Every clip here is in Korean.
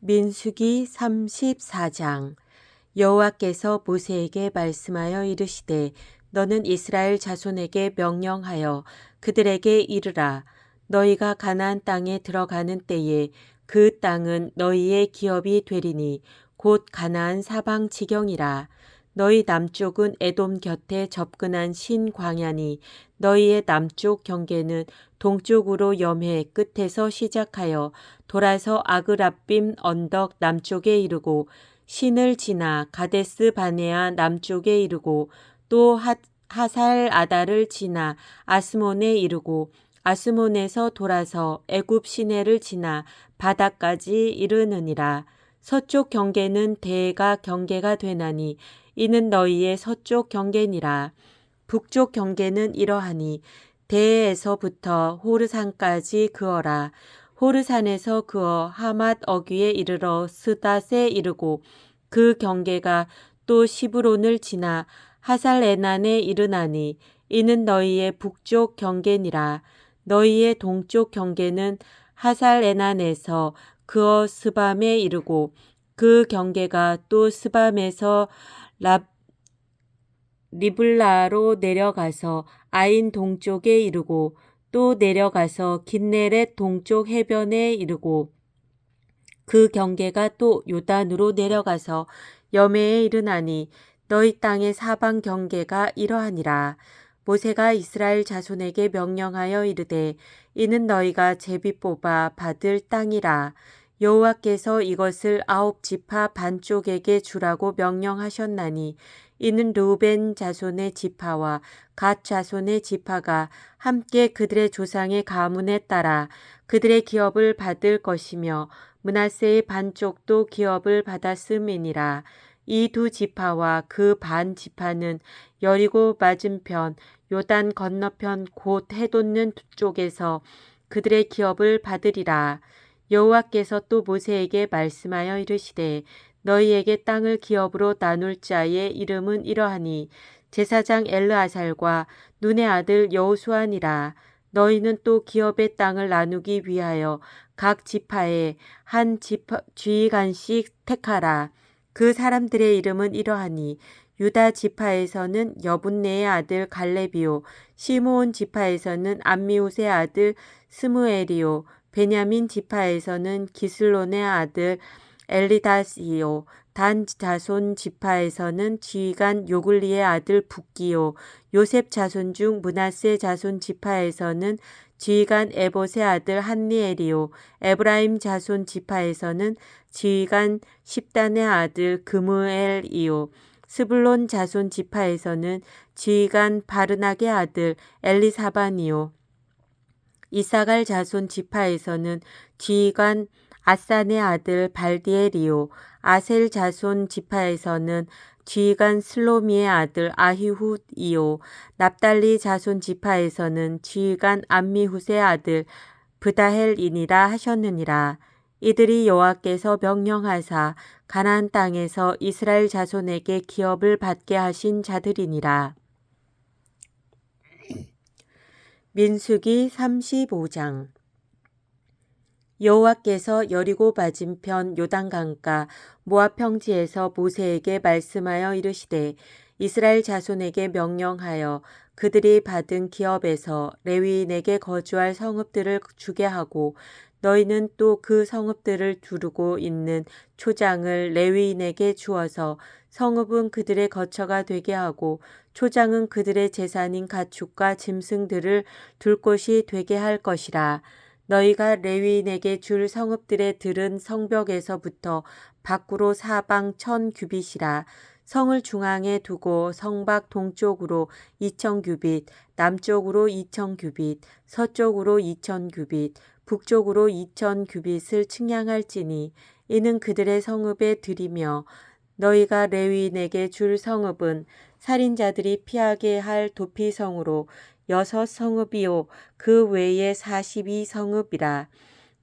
민수기 34장 여호와께서 모세에게 말씀하여 이르시되 너는 이스라엘 자손에게 명령하여 그들에게 이르라. 너희가 가나안 땅에 들어가는 때에 그 땅은 너희의 기업이 되리니 곧 가나안 사방 지경이라 너희 남쪽은 에돔 곁에 접근한 신 광야니 너희의 남쪽 경계는 동쪽으로 염해 끝에서 시작하여 돌아서 아그라빔 언덕 남쪽에 이르고 신을 지나 가데스 바네아 남쪽에 이르고 또 하, 하살 아다를 지나 아스몬에 이르고 아스몬에서 돌아서 애굽 시내를 지나 바다까지 이르느니라. 서쪽 경계는 대가 경계가 되나니 이는 너희의 서쪽 경계니라. 북쪽 경계는 이러하니 대에서부터 호르산까지 그어라. 호르산에서 그어 하맛 어귀에 이르러 스닷에 이르고 그 경계가 또 시브론을 지나 하살에난에 이르나니 이는 너희의 북쪽 경계니라. 너희의 동쪽 경계는 하살에난에서 그어 스밤에 이르고 그 경계가 또 스밤에서 랍 리블라로 내려가서 아인 동쪽에 이르고 또 내려가서 긴네렛 동쪽 해변에 이르고 그 경계가 또 요단으로 내려가서 여매에 이르나니 너희 땅의 사방 경계가 이러하니라. 모세가 이스라엘 자손에게 명령하여 이르되 이는 너희가 제비 뽑아 받을 땅이라. 여호와께서 이것을 아홉 지파 반쪽에게 주라고 명령하셨나니 이는 루벤 자손의 지파와 갓 자손의 지파가 함께 그들의 조상의 가문에 따라 그들의 기업을 받을 것이며 문하세의 반쪽도 기업을 받았음이니라. 이 두 지파와 그 반 지파는 여리고 맞은편 요단 건너편 곧 해돋는 쪽에서 그들의 기업을 받으리라. 여호와께서 또 모세에게 말씀하여 이르시되 너희에게 땅을 기업으로 나눌 자의 이름은 이러하니 제사장 엘르아살과 눈의 아들 여호수아니라. 너희는 또 기업의 땅을 나누기 위하여 각 지파에 한 지파, 주의관씩 택하라. 그 사람들의 이름은 이러하니 유다 지파에서는 여분네의 아들 갈레비오 시므온 지파에서는 암미옷의 아들 스무엘이요 베냐민 지파에서는 기슬론의 아들 엘리다시요 단 자손 지파에서는 지휘관 요글리의 아들 북기요 요셉 자손 중 문하세 자손 지파에서는 지휘관 에봇의 아들 한니엘이요 에브라임 자손 지파에서는 지휘관 십단의 아들 그무엘이요 스불론 자손 지파에서는 지휘관 바르낙의 아들 엘리사반이요 이사갈 자손 지파에서는 지휘관 아산의 아들 발디엘이요 아셀 자손 지파에서는 지휘관 슬로미의 아들 아히훗이요 납달리 자손 지파에서는 지휘관 암미훗의 아들 브다헬이니라 하셨느니라. 이들이 여호와께서 명령하사 가나안 땅에서 이스라엘 자손에게 기업을 받게 하신 자들이니라 민수기 35장. 여호와께서 여리고 맞은편 요단강가 모압 평지에서 모세에게 말씀하여 이르시되 이스라엘 자손에게 명령하여 그들이 받은 기업에서 레위인에게 거주할 성읍들을 주게 하고 너희는 또 그 성읍들을 두르고 있는 초장을 레위인에게 주어서 성읍은 그들의 거처가 되게 하고 초장은 그들의 재산인 가축과 짐승들을 둘 곳이 되게 할 것이라. 너희가 레위인에게 줄 성읍들의 들은 성벽에서부터 밖으로 사방 천 규빗이라 성을 중앙에 두고 성밖 동쪽으로 이천 규빗, 남쪽으로 이천 규빗, 서쪽으로 이천 규빗, 북쪽으로 이천 규빗을 측량할지니 이는 그들의 성읍에 들이며 너희가 레위인에게 줄 성읍은 살인자들이 피하게 할 도피성으로 여섯 성읍이요. 그 외에 사십이 성읍이라.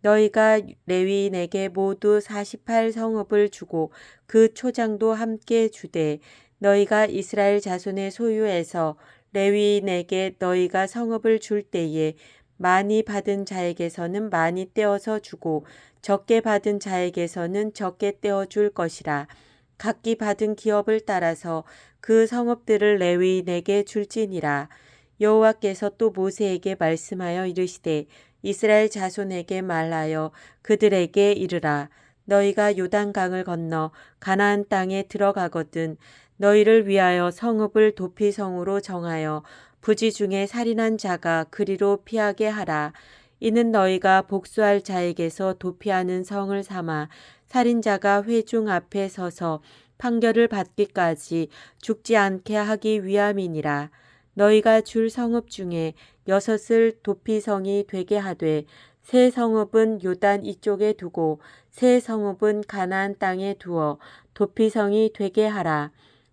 너희가 레위인에게 모두 사십팔 성읍을 주고 그 초장도 함께 주되 너희가 이스라엘 자손의 소유에서 레위인에게 너희가 성읍을 줄 때에 많이 받은 자에게서는 많이 떼어서 주고 적게 받은 자에게서는 적게 떼어 줄 것이라. 각기 받은 기업을 따라서 그 성읍들을 레위인에게 줄지니라. 여호와께서 또 모세에게 말씀하여 이르시되 이스라엘 자손에게 말하여 그들에게 이르라. 너희가 요단강을 건너 가나안 땅에 들어가거든 너희를 위하여 성읍을 도피성으로 정하여 부지 중에 살인한 자가 그리로 피하게 하라. 이는 너희가 복수할 자에게서 도피하는 성을 삼아 살인자가 회중 앞에 서서 판결을 받기까지 죽지 않게 하기 위함이니라. 너희가 줄 성읍 중에 여섯을 도피성이 되게 하되 세 성읍은 요단 이쪽에 두고 세 성읍은 가나안 땅에 두어 도피성이 되게 하라.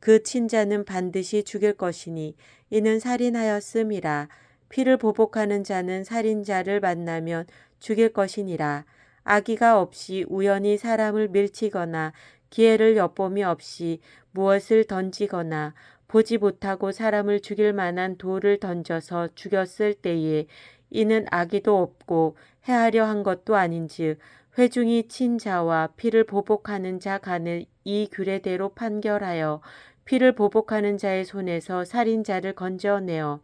그 친자는 반드시 죽일 것이니 이는 살인하였음이라. 피를 보복하는 자는 살인자를 만나면 죽일 것이니라. 아기가 없이 우연히 사람을 밀치거나 기회를 엿봄이 없이 무엇을 던지거나 보지 못하고 사람을 죽일 만한 돌을 던져서 죽였을 때에 이는 악의도 없고 해하려 한 것도 아닌즉 회중이 친 자와 피를 보복하는 자 간을 이 규례대로 판결하여 피를 보복하는 자의 손에서 살인자를 건져내어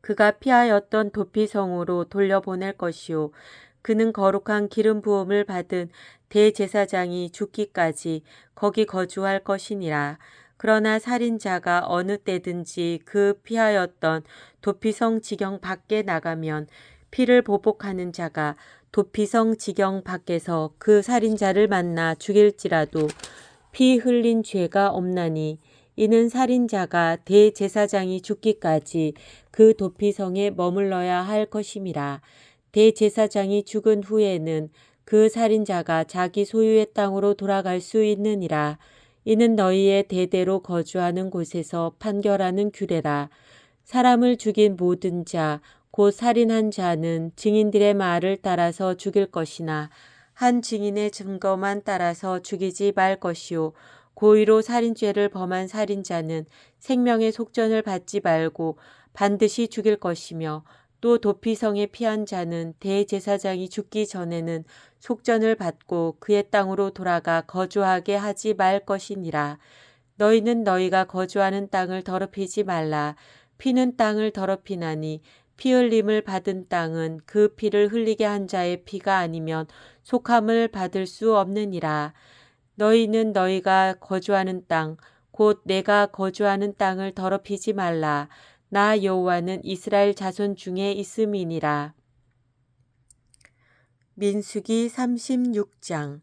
그가 피하였던 도피성으로 돌려보낼 것이요 그는 거룩한 기름 부음을 받은 대제사장이 죽기까지 거기 거주할 것이니라. 그러나 살인자가 어느 때든지 그 피하였던 도피성 지경 밖에 나가면 피를 보복하는 자가 도피성 지경 밖에서 그 살인자를 만나 죽일지라도 피 흘린 죄가 없나니 이는 살인자가 대제사장이 죽기까지 그 도피성에 머물러야 할 것임이라. 대제사장이 죽은 후에는 그 살인자가 자기 소유의 땅으로 돌아갈 수 있느니라. 이는 너희의 대대로 거주하는 곳에서 판결하는 규례라. 사람을 죽인 모든 자, 곧 살인한 자는 증인들의 말을 따라서 죽일 것이나 한 증인의 증거만 따라서 죽이지 말 것이요. 고의로 살인죄를 범한 살인자는 생명의 속전을 받지 말고 반드시 죽일 것이며 또 도피성에 피한 자는 대제사장이 죽기 전에는 속전을 받고 그의 땅으로 돌아가 거주하게 하지 말 것이니라. 너희는 너희가 거주하는 땅을 더럽히지 말라. 피는 땅을 더럽히나니 피 흘림을 받은 땅은 그 피를 흘리게 한 자의 피가 아니면 속함을 받을 수 없느니라. 너희는 너희가 거주하는 땅, 곧 내가 거주하는 땅을 더럽히지 말라. 나 여호와는 이스라엘 자손 중에 있음이니라. 민수기 36장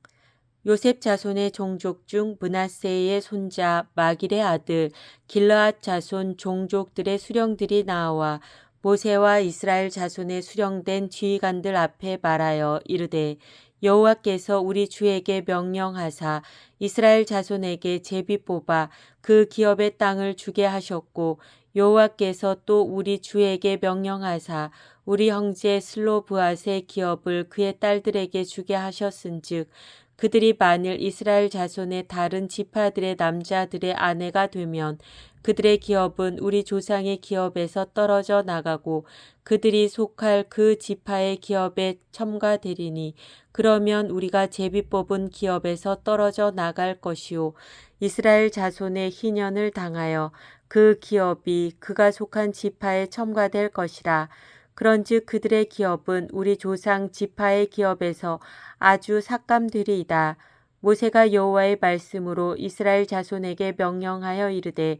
요셉 자손의 종족 중 문하세의 손자 마길의 아들 길르앗 자손 종족들의 수령들이 나와 모세와 이스라엘 자손의 수령된 지휘관들 앞에 말하여 이르되 여호와께서 우리 주에게 명령하사 이스라엘 자손에게 제비 뽑아 그 기업의 땅을 주게 하셨고 여호와께서 또 우리 주에게 명령하사 우리 형제 슬로브앗의 기업을 그의 딸들에게 주게 하셨은즉 그들이 만일 이스라엘 자손의 다른 지파들의 남자들의 아내가 되면 그들의 기업은 우리 조상의 기업에서 떨어져 나가고 그들이 속할 그 지파의 기업에 첨가되리니 그러면 우리가 제비 뽑은 기업에서 떨어져 나갈 것이요 이스라엘 자손의 희년을 당하여 그 기업이 그가 속한 지파에 첨가될 것이라 그런즉 그들의 기업은 우리 조상 지파의 기업에서 아주 삭감되리이다. 모세가 여호와의 말씀으로 이스라엘 자손에게 명령하여 이르되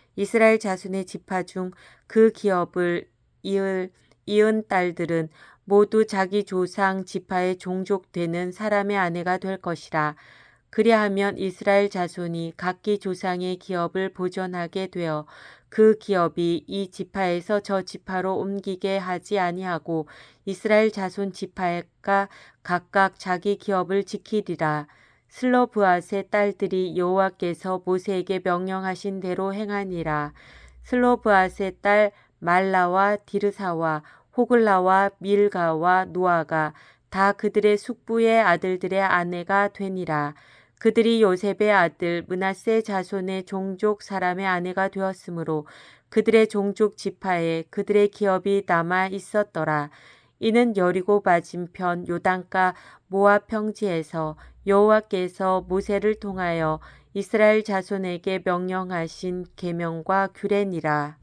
이스라엘 자손의 지파 중 그 기업을 이을 이은 딸들은 모두 자기 조상 지파의 종족 되는 사람의 아내가 될 것이라. 그리하면 이스라엘 자손이 각기 조상의 기업을 보존하게 되어 그 기업이 이 지파에서 저 지파로 옮기게 하지 아니하고 이스라엘 자손 지파가 각각 자기 기업을 지키리라. 슬로브앗의 딸들이 여호와께서 모세에게 명령하신 대로 행하니라. 슬로브앗의 딸 말라와 디르사와 호글라와 밀가와 노아가 다 그들의 숙부의 아들들의 아내가 되니라. 그들이 요셉의 아들 문하세 자손의 종족 사람의 아내가 되었으므로 그들의 종족 지파에 그들의 기업이 남아 있었더라. 이는 여리고 맞은편 요단가 모압 평지에서 여호와께서 모세를 통하여 이스라엘 자손에게 명령하신 계명과 규례니라.